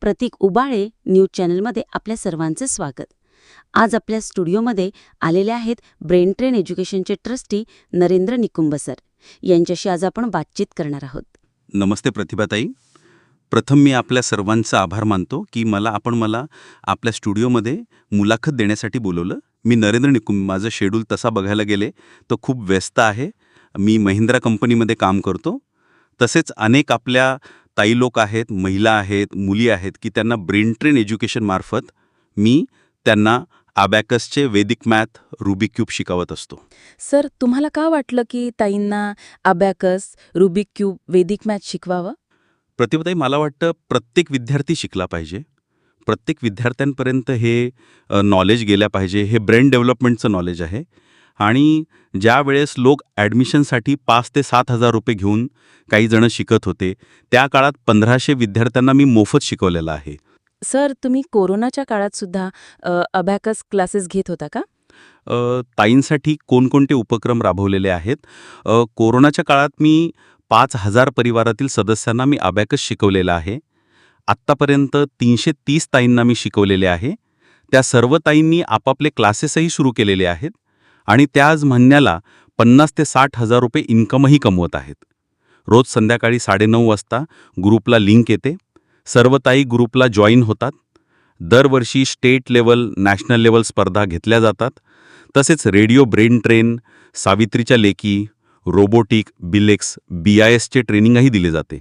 प्रतीक Ubale news चॅनलमध्ये आपल्या सर्वांचे स्वागत. आज आपल्या स्टुडिओमध्ये आलेले आहेत ब्रेन ट्रेन एज्युकेशनचे ट्रस्टी नरेंद्र निकुंब सर. यांच्याशी आज आपण बातचीत करणार आहोत. नमस्ते प्रतिभाताई. प्रथम मी आपल्या सर्वांचा आभार मानतो की मला आपण मला आपल्या स्टुडिओमध्ये मुलाखत देण्यासाठी बोलवलं. मी नरेंद्र निकुंब माझं शेड्यूल तसा बघायला गेले तर खूप व्यस्त आहे. मी महिंद्रा कंपनीमध्ये काम करतो. तसेच अनेक आपल्या ताई लोक आहेत महिला आहेत मुली आहेत की त्यांना ब्रेन ट्रेन एज्युकेशनमार्फत मी त्यांना अबॅकसचे वेदिक मॅथ रुबिक क्यूब शिकवत असतो. सर तुम्हाला का वाटलं की ताईंना abacus Rubik cube Vedic math शिकवावं? प्रतिभाताई मला वाटतं प्रत्येक विद्यार्थी शिकला पाहिजे. प्रत्येक विद्यार्थ्यांपर्यंत हे नॉलेज गेल्या पाहिजे. हे ब्रेन डेव्हलपमेंटचं नॉलेज आहे. आणि ज्या वेळेस लोक ॲडमिशनसाठी पाच ते सात हजार रुपये घेऊन काही जणं शिकत होते त्या काळात पंधराशे विद्यार्थ्यांना मी मोफत शिकवलेलं आहे. सर तुम्ही कोरोनाच्या काळात सुद्धा अबॅकस क्लासेस घेत होता का? ताईंसाठी कोणकोणते उपक्रम राबवलेले आहेत? कोरोनाच्या काळात मी पाच हजार परिवारातील सदस्यांना मी अबॅकस शिकवलेलं आहे. आत्तापर्यंत तीनशे तीस ताईंना मी शिकवलेले आहे. त्या सर्व ताईंनी आपापले क्लासेसही सुरू केलेले आहेत. आणि त्याच म्हणण्याला पन्नास ते साठ हजार रुपये इन्कमही कमवत आहेत. रोज संध्याकाळी साडेनऊ वाजता ग्रुपला लिंक येते. सर्व ताई ग्रुपला जॉईन होतात. दरवर्षी स्टेट लेवल नॅशनल लेवल स्पर्धा घेतल्या जातात. तसेच रेडिओ ब्रेन ट्रेन सावित्रीच्या लेकी रोबोटिक बिलेक्स बी आय एसचे ट्रेनिंगही दिले जाते.